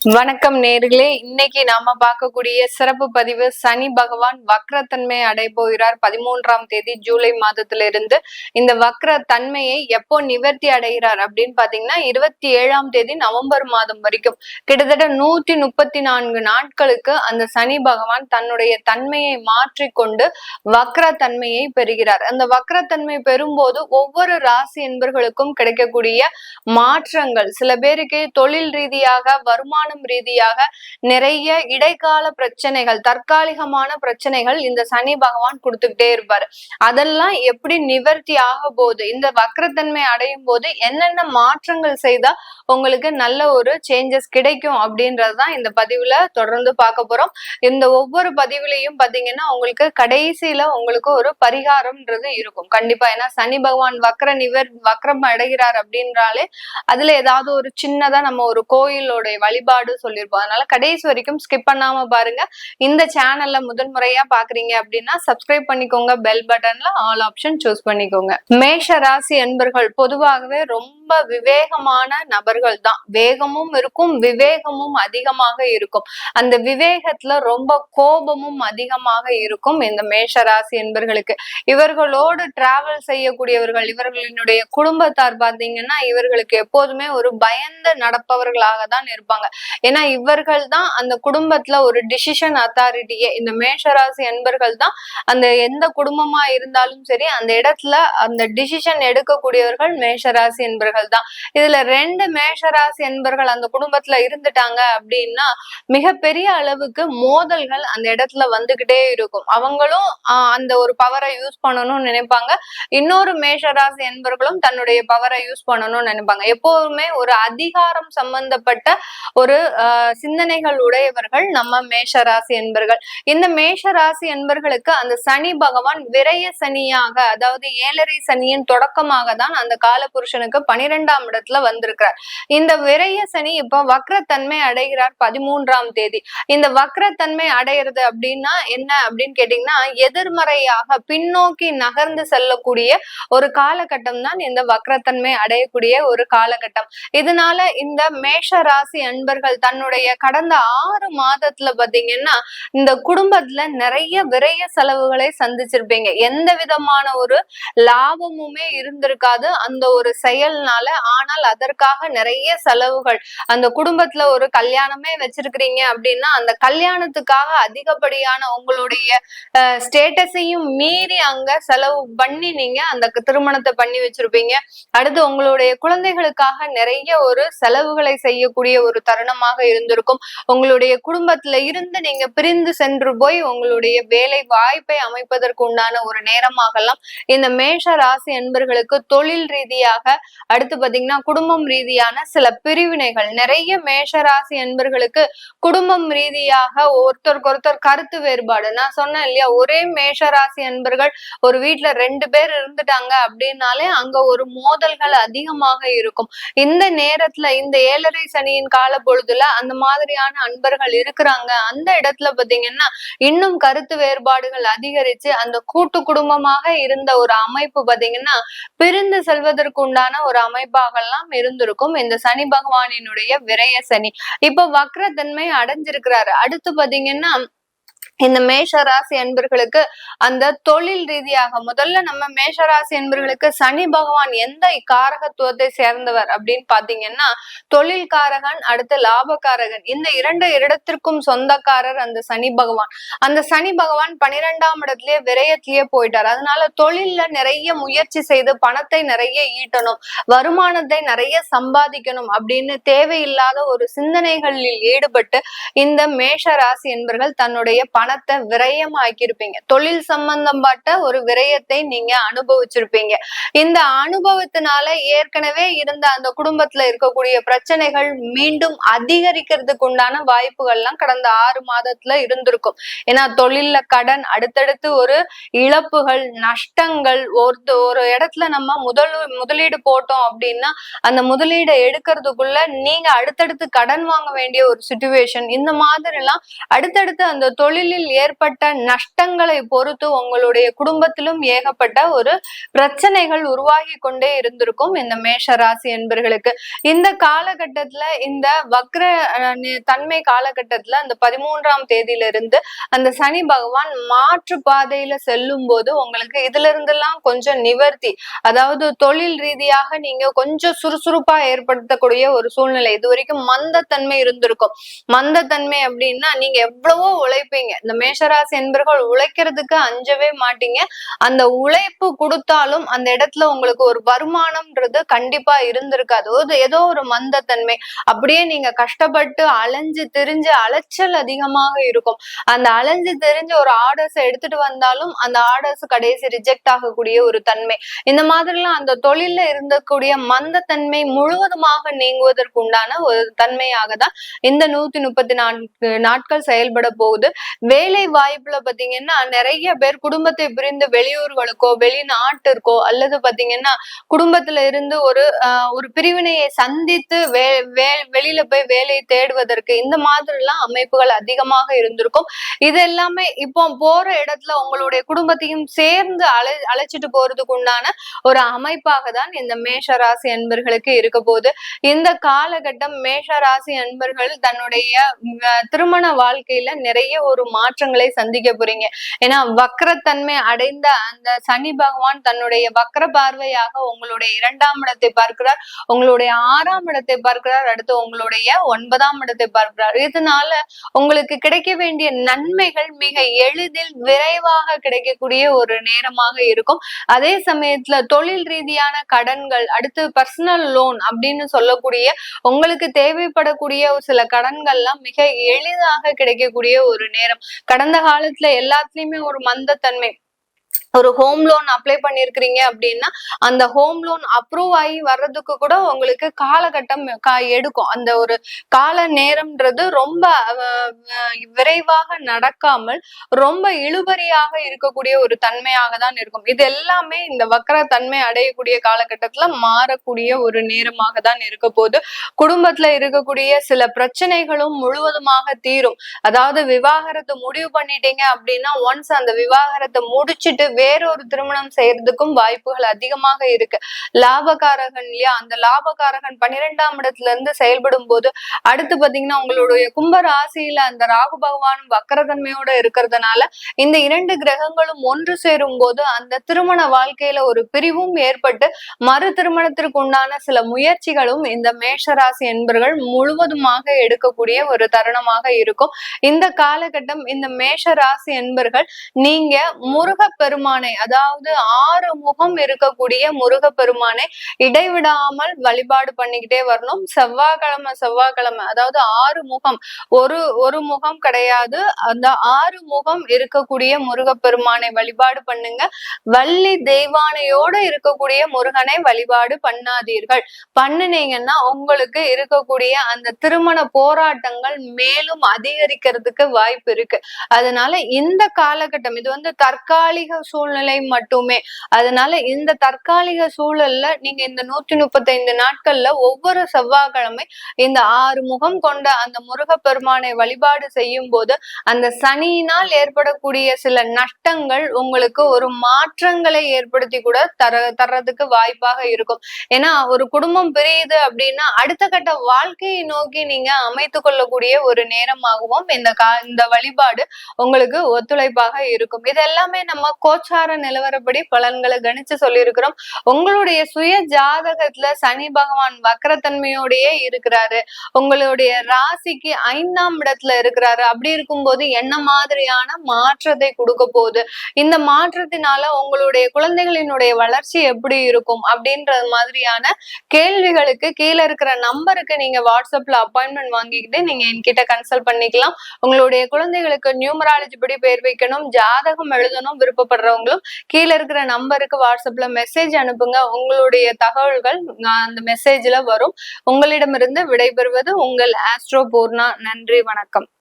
வணக்கம் நேர்களே. இன்னைக்கு நாம பார்க்கக்கூடிய சிறப்பு பதிவு சனி பகவான் வக்ரத்தன்மை அடை போகிறார் பதிமூன்றாம் தேதி ஜூலை மாதத்திலிருந்து. இந்த வக்ர தன்மையை எப்போ நிவர்த்தி அடைகிறார் அப்படின்னு பாத்தீங்கன்னா இருபத்தி ஏழாம் தேதி நவம்பர் மாதம் வரைக்கும். கிட்டத்தட்ட நூத்தி முப்பத்தி நான்கு நாட்களுக்கு அந்த சனி பகவான் தன்னுடைய தன்மையை மாற்றிக்கொண்டு வக்ர தன்மையை பெறுகிறார். அந்த வக்ரத்தன்மை பெறும்போது ஒவ்வொரு ராசி என்பர்களுக்கும் கிடைக்கக்கூடிய மாற்றங்கள். சில பேருக்கு தொழில் ரீதியாக வருமான வருமானம் ரீதியாக நிறைய இடைக்கால பிரச்சனைகள் தற்காலிகமான பிரச்சனைகள் இந்த சனி பகவான் கொடுத்துக்கிட்டே இருப்பாரு. அதெல்லாம் எப்படி நிவர்த்தி ஆக போகுது இந்த வக்ரத்தன்மை அடையும் போது என்னென்ன மாற்றங்கள் செய்தா உங்களுக்கு நல்ல ஒரு சேஞ்சஸ் கிடைக்கும் அப்படின்றதுதான் இந்த பதிவுல தொடர்ந்து பார்க்க போறோம். இந்த ஒவ்வொரு பதிவுலையும் பாத்தீங்கன்னா உங்களுக்கு கடைசியில உங்களுக்கு ஒரு பரிகாரம்ன்றது இருக்கும். கண்டிப்பா ஏன்னா சனி பகவான் வக்ர நிவர் வக்ரம் அடைகிறார் அப்படின்றாலே அதுல ஏதாவது ஒரு சின்னதா நம்ம ஒரு கோயிலோட வழிபாடு சொல்லியிருப்போம் அதனால கடைசி வரைக்கும் ஸ்கிப் பண்ணாம பாருங்க. இந்த சேனல்ல முதல் முறையா பாக்குறீங்க அப்படின்னா சப்ஸ்கிரைப் பண்ணிக்கோங்க பெல் பட்டன்ல ஆல் ஆப்ஷன் சூஸ் பண்ணிக்கோங்க. மேஷ ராசி என்பர்கள் பொதுவாகவே ரொம்ப விவேகமான நபர்கள் தான் வேகமும் இருக்கும் விவேகமும் அதிகமாக இருக்கும். அந்த விவேகத்துல ரொம்ப கோபமும் அதிகமாக இருக்கும் இந்த மேஷ ராசி என்பர்களுக்கு. இவர்களோடு டிராவல் செய்யக்கூடியவர்கள் இவர்களினுடைய குடும்பத்தார் பாத்தீங்கன்னா இவர்களுக்கு எப்போதுமே ஒரு பயந்து நடப்பவர்களாக தான் இருப்பாங்க. ஏன்னா இவர்கள் தான் அந்த குடும்பத்துல ஒரு டிசிஷன் அத்தாரிட்டியே இந்த மேஷராசி என்பர்கள் தான் அந்த எந்த குடும்பமா இருந்தாலும் சரி அந்த இடத்துல அந்த டிசிஷன் எடுக்கக்கூடியவர்கள் மேஷராசி என்பர்கள். தான். இதுல ரெண்டு மேஷராசி என்பர்கள் அந்த குடும்பத்துல இருந்துட்டாங்க அப்படின்னா மிகப்பெரிய அளவுக்கு மோதல்கள் அந்த இடத்துல வந்துகிட்டே இருக்கும். அவங்களும் அந்த ஒரு பவரை யூஸ் பண்ணணும்னு நினைப்பாங்க. இன்னொரு மேஷராசி என்பர்களும் தன்னுடைய பவரை யூஸ் பண்ணணும்னு நினைப்பாங்க. எப்போதுமே ஒரு அதிகாரம் சம்பந்தப்பட்ட ஒரு சிந்தனைகள் உடையவர்கள் நம்ம மேஷராசி என்பர்கள் இந்த மேஷராசி என்பர்களுக்கு அந்த சனி பகவான் விரைய சனியாக அதாவது ஏழரை சனியின் தொடக்கமாக தான் அந்த காலபுருஷனுக்கு பனிரெண்டாம் இடத்துல வந்திருக்கிறார். இந்த விரைய சனி இப்ப வக்ரத்தன்மை அடைகிறார் பதிமூன்றாம் தேதி. இந்த வக்ரத்தன்மை அடையிறது அப்படின்னா என்ன அப்படின்னு கேட்டீங்கன்னா எதிர்மறையாக பின்னோக்கி நகர்ந்து செல்லக்கூடிய ஒரு காலகட்டம் தான் இந்த வக்ரத்தன்மை அடையக்கூடிய ஒரு காலகட்டம். இதனால இந்த மேஷ ராசி அன்பர்கள் தன்னுடைய கடந்த ஆறு மாதத்துல பாத்தீங்கன்னா இந்த குடும்பத்துல நிறைய விரைய செலவுகளை சந்திச்சிருப்பீங்க. எந்த விதமான ஒரு லாபமுமே இருந்திருக்காது. அந்த ஒரு செயல்னால ஆனால் அதற்காக நிறைய செலவுகள். அந்த குடும்பத்துல ஒரு கல்யாணமே வச்சிருக்கிறீங்க அப்படின்னா அந்த கல்யாணத்துக்காக அதிகப்படியான உங்களுடைய ஸ்டேட்டஸையும் மீறி அங்க செலவு பண்ணி நீங்க அந்த திருமணத்தை பண்ணி வச்சிருப்பீங்க. அடுத்து உங்களுடைய குழந்தைகளுக்காக நிறைய ஒரு செலவுகளை செய்யக்கூடிய ஒரு தருணமாக இருந்திருக்கும். உங்களுடைய குடும்பத்துல இருந்து நீங்க பிரிந்து சென்று போய் உங்களுடைய வேலை வாய்ப்பை அமைப்பதற்கு உண்டான ஒரு நேரமாகலாம். இந்த மேஷ ராசி என்பர்களுக்கு தொழில் ரீதியாக அடுத்து பாத்தீங்கன்னா குடும்பம் ரீதியான சில பிரிவினைகள். நிறைய மேஷராசி என்பர்களுக்கு குடும்பம் ரீதியாக ஒருத்தருக்கு ஒருத்தர் கருத்து வேறுபாடு. நான் சொன்னேன் இல்லையா ஒரே மேஷராசி என்பர்கள் ஒரு வீட்டுல ரெண்டு பேர் இருந்துட்டாங்க அப்படின்னாலே அங்க ஒரு மோதல்கள் அதிகமாக இருக்கும். இந்த நேரத்துல இந்த ஏழரை சனியின் கால பொழுதுல அந்த மாதிரியான அன்பர்கள் இருக்கிறாங்க. அந்த இடத்துல பாத்தீங்கன்னா இன்னும் கருத்து வேறுபாடுகள் அதிகரிச்சு அந்த கூட்டு குடும்பமாக இருந்த ஒரு அமைப்பு பாத்தீங்கன்னா பிரிந்து செல்வதற்கு உண்டான ஒரு அமைப்பாகலாம் இருந்திருக்கும். இந்த சனி பகவானினுடைய விரய சனி. இப்ப வக்ரத்தன்மை அடைஞ்சிருக்கிறாரு. அடுத்து பாத்தீங்கன்னா இந்த மேஷ ராசி அந்த தொழில் ரீதியாக முதல்ல நம்ம மேஷ ராசி சனி பகவான் எந்த காரகத்துவத்தை சேர்ந்தவர் அப்படின்னு பாத்தீங்கன்னா தொழில் காரகன் அடுத்து லாபகாரகன் இந்த இரண்டு இடத்திற்கும் சொந்தக்காரர் அந்த சனி பகவான். அந்த சனி பகவான் பனிரெண்டாம் இடத்துலயே விரயத்திலேயே போயிட்டார். அதனால தொழில்ல நிறைய முயற்சி செய்து பணத்தை நிறைய ஈட்டணும் வருமானத்தை நிறைய சம்பாதிக்கணும் அப்படின்னு தேவையில்லாத ஒரு சிந்தனைகளில் ஈடுபட்டு இந்த மேஷ ராசி என்பர்கள் தன்னுடைய பணத்தை விரயமாக்கியிருப்பீங்க. தொழில் சம்பந்தப்பட்ட ஒரு விரயத்தை நீங்க அனுபவிச்சிருப்பீங்க. இந்த அனுபவத்தினால ஏற்கனவே இருந்த அந்த குடும்பத்துல இருக்கக்கூடிய பிரச்சனைகள் மீண்டும் அதிகரிக்கிறதுக்கு உண்டான வாய்ப்புகள்லாம் கடந்த ஆறு மாதத்துல இருந்திருக்கும். ஏன்னா தொழில்ல கடன் அடுத்தடுத்து ஒரு இழப்புகள் நஷ்டங்கள் ஒரு ஒரு இடத்துல நம்ம முதல் முதலீடு போட்டோம் அப்படின்னா அந்த முதலீடை எடுக்கிறதுக்குள்ள நீங்க அடுத்தடுத்து கடன் வாங்க வேண்டிய ஒரு சுச்சுவேஷன் இந்த மாதிரி எல்லாம் அடுத்தடுத்து அந்த தொழில் தொழிலில் ஏற்பட்ட நஷ்டங்களை பொறுத்து உங்களுடைய குடும்பத்திலும் ஏகப்பட்ட ஒரு பிரச்சனைகள் உருவாகி கொண்டே இருந்திருக்கும் இந்த மேஷ ராசி என்பர்களுக்கு. இந்த காலகட்டத்துல இந்த வக்ர தன்மை காலகட்டத்துல அந்த பதிமூன்றாம் தேதியிலிருந்து அந்த சனி பகவான் மாற்று பாதையில செல்லும் போது உங்களுக்கு இதுல இருந்தெல்லாம் கொஞ்சம் நிவர்த்தி. அதாவது தொழில் ரீதியாக நீங்க கொஞ்சம் சுறுசுறுப்பா ஏற்படுத்தக்கூடிய ஒரு சூழ்நிலை. இது வரைக்கும் மந்தத்தன்மை இருந்திருக்கும். மந்தத்தன்மை அப்படின்னா நீங்க எவ்வளவோ உழைப்பீங்க. இந்த மேஷராசி என்பர்கள் உழைக்கிறதுக்கு அஞ்சவே மாட்டீங்க. அந்த உழைப்பு கொடுத்தாலும் அந்த இடத்துல உங்களுக்கு ஒரு வருமானம்ன்றது கண்டிப்பா இருந்திருக்காது. ஏதோ ஒரு மந்தத்தன்மை. அப்படியே நீங்க கஷ்டப்பட்டு அலைஞ்சு திரிஞ்சு அலைச்சல் அதிகமாக இருக்கும். அந்த அலைஞ்சு தெரிஞ்சு ஒரு ஆர்டர்ஸ் எடுத்துட்டு வந்தாலும் அந்த ஆர்டர்ஸ் கடைசி ரிஜெக்ட் ஆகக்கூடிய ஒரு தன்மை. இந்த மாதிரிலாம் அந்த தொழில இருந்தக்கூடிய மந்தத்தன்மை முழுவதுமாக நீங்குவதற்கு உண்டான ஒரு தன்மையாக தான் இந்த நூத்தி முப்பத்தி நான்கு நாட்கள் செயல்பட போகுது. வேலை வாய்ப்புல பாத்தீங்கன்னா நிறைய பேர் குடும்பத்தை பிரிந்து வெளியூர்களுக்கோ வெளிநாட்டிற்கோ அல்லது பாத்தீங்கன்னா குடும்பத்துல இருந்து ஒரு ஒரு பிரிவினையை சந்தித்து வே வெளியில போய் வேலையை தேடுவதற்கு இந்த மாதிரி எல்லாம் அமைப்புகள் அதிகமாக இருந்திருக்கும். இது எல்லாமே இப்போ போற இடத்துல உங்களுடைய குடும்பத்தையும் சேர்ந்து அழை அழைச்சிட்டு போறதுக்கு உண்டான ஒரு அமைப்பாக தான் இந்த மேஷ ராசி அன்பர்களுக்கு இருக்க போது இந்த காலகட்டம் மேஷ ராசி அன்பர்கள் தன்னுடைய திருமண வாழ்க்கையில நிறைய ஒரு மாற்றங்களை சந்திக்க போறீங்க. ஏன்னா வக்கரத்தன்மை அடைந்த அந்த சனி பகவான் தன்னுடைய வக்கர பார்வையாக உங்களுடைய இரண்டாம் இடத்தை பார்க்கிறார். உங்களுடைய ஆறாம் இடத்தை பார்க்கிறார். அடுத்து உங்களுடைய ஒன்பதாம் இடத்தை பார்க்கிறார். இதனால உங்களுக்கு கிடைக்க வேண்டிய நன்மைகள் மிக எளிதில் விரைவாக கிடைக்கக்கூடிய ஒரு நேரமாக இருக்கும். அதே சமயத்துல தொழில் ரீதியான கடன்கள் அடுத்து பர்சனல் லோன் அப்படின்னு சொல்லக்கூடிய உங்களுக்கு தேவைப்படக்கூடிய ஒரு சில கடன்கள்லாம் மிக எளிதாக கிடைக்கக்கூடிய ஒரு நேரம். கடந்த காலத்துல எல்லாத்துலயுமே ஒரு மந்தத்தன்மை. ஒரு ஹோம் லோன் அப்ளை பண்ணிருக்கிறீங்க அப்படின்னா அந்த ஹோம் லோன் அப்ரூவ் ஆகி வர்றதுக்கு கூட உங்களுக்கு காலகட்டம் எடுக்கும். அந்த ஒரு கால நேரம்ன்றது ரொம்ப விரைவாக நடக்காமல் ரொம்ப இழுபறியாக இருக்கக்கூடிய ஒரு தன்மையாக தான் இருக்கும். இது எல்லாமே இந்த வக்கர தன்மை அடையக்கூடிய காலகட்டத்துல மாறக்கூடிய ஒரு நேரமாக தான் இருக்க போது குடும்பத்துல இருக்கக்கூடிய சில பிரச்சனைகளும் முழுவதுமாக தீரும். அதாவது விவாகரத்தை முடிவு பண்ணிட்டீங்க அப்படின்னா ஒன்ஸ் அந்த விவாகரத்தை முடிச்சுட்டு வேறொரு திருமணம் செய்யறதுக்கும் வாய்ப்புகள் அதிகமாக இருக்கு. லாபகாரகன் இல்லையா? அந்த லாபகாரகன் பன்னிரெண்டாம் இடத்துல இருந்து செயல்படும் போது அடுத்து பாத்தீங்கன்னா உங்களுடைய கும்ப ராசியில அந்த ராகு பகவானும் வக்கரதன்மையோட இருக்கிறதுனால இந்த இரண்டு கிரகங்களும் ஒன்று சேரும் போது அந்த திருமண வாழ்க்கையில ஒரு பிரிவும் ஏற்பட்டு மறு திருமணத்திற்கு உண்டான சில முயற்சிகளும் இந்த மேஷராசி என்பர்கள் முழுவதுமாக எடுக்கக்கூடிய ஒரு தருணமாக இருக்கும். இந்த காலகட்டம் இந்த மேஷ ராசி என்பர்கள் நீங்க முருகப்பெரு பெருமானை அதாவது ஆறு முகம் இருக்கக்கூடிய முருக பெருமானை இடைவிடாமல் வழிபாடு பண்ணிக்கிட்டே வரணும். செவ்வாய்க்கிழமை செவ்வாய்க்கிழமை அதாவது ஆறு முகம் ஒரு ஒரு முகம் கிடையாது. அந்த ஆறு முகம் இருக்கக்கூடிய முருகப்பெருமானை வழிபாடு பண்ணுங்க. வள்ளி தெய்வானையோட இருக்கக்கூடிய முருகனை வழிபாடு பண்ணாதீர்கள். பண்ணுனீங்கன்னா உங்களுக்கு இருக்கக்கூடிய அந்த திருமண போராட்டங்கள் மேலும் அதிகரிக்கிறதுக்கு வாய்ப்பு இருக்கு. அதனால இந்த காலகட்டம் இது வந்து தற்காலிக சூழ்நிலை மட்டுமே. அதனால இந்த தற்காலிக சூழல்ல நீங்க இந்த நூத்தி முப்பத்தைந்து நாட்கள்ல ஒவ்வொரு செவ்வாய்க்கிழமை இந்த ஆறு முகம் கொண்ட அந்த முருகப்பெருமானை வழிபாடு செய்யும் போது அந்த சனியினால் ஏற்படக்கூடிய சில நஷ்டங்கள் உங்களுக்கு ஒரு மாற்றங்களை ஏற்படுத்தி கூட தர தர்றதுக்கு வாய்ப்பாக இருக்கும். ஏன்னா ஒரு குடும்பம் பிரியுது அப்படின்னா அடுத்த கட்ட வாழ்க்கையை நோக்கி நீங்க அமைத்து கொள்ளக்கூடிய ஒரு நேரமாகவும் இந்த கா இந்த வழிபாடு உங்களுக்கு ஒத்துழைப்பாக இருக்கும். இது எல்லாமே நம்ம கோச்சார நிலவரப்படி பலன்களை கணிச்சு சொல்லியிருக்கிறோம். உங்களுடைய சுய ஜாதகத்துல சனி பகவான் வக்கரத்தன்மையோடயே இருக்கிறாரு. உங்களுடைய ராசிக்கு ஐந்தாம் இடத்துல இருக்கிறாரு. அப்படி இருக்கும்போது என்ன மாதிரியான மாற்றத்தை கொடுக்க போகுது? இந்த மாற்றத்தினால உங்களுடைய குழந்தைகளினுடைய வளர்ச்சி எப்படி இருக்கும்? அப்படின்றது மாதிரியான கேள்விகளுக்கு கீழே இருக்கிற நம்பருக்கு நீங்க வாட்ஸ்அப்ல அப்பாயின்மெண்ட் வாங்கிக்கிட்டு நீங்க என்கிட்ட கன்சல்ட் பண்ணிக்கலாம். உங்களுடைய குழந்தைகளுக்கு நியூமராலஜி படி பேர் வைக்கணும் ஜாதகம் எழுதணும் வர்றவங்களும் கீழே இருக்கிற நம்பருக்கு வாட்ஸ்அப்ல மெசேஜ் அனுப்புங்க. உங்களுடைய தகவல்கள் அந்த மெசேஜ்ல வரும். உங்களிடமிருந்து விடைபெறுவது உங்கள் ஆஸ்ட்ரோ பூர்ணா நன்றி வணக்கம்.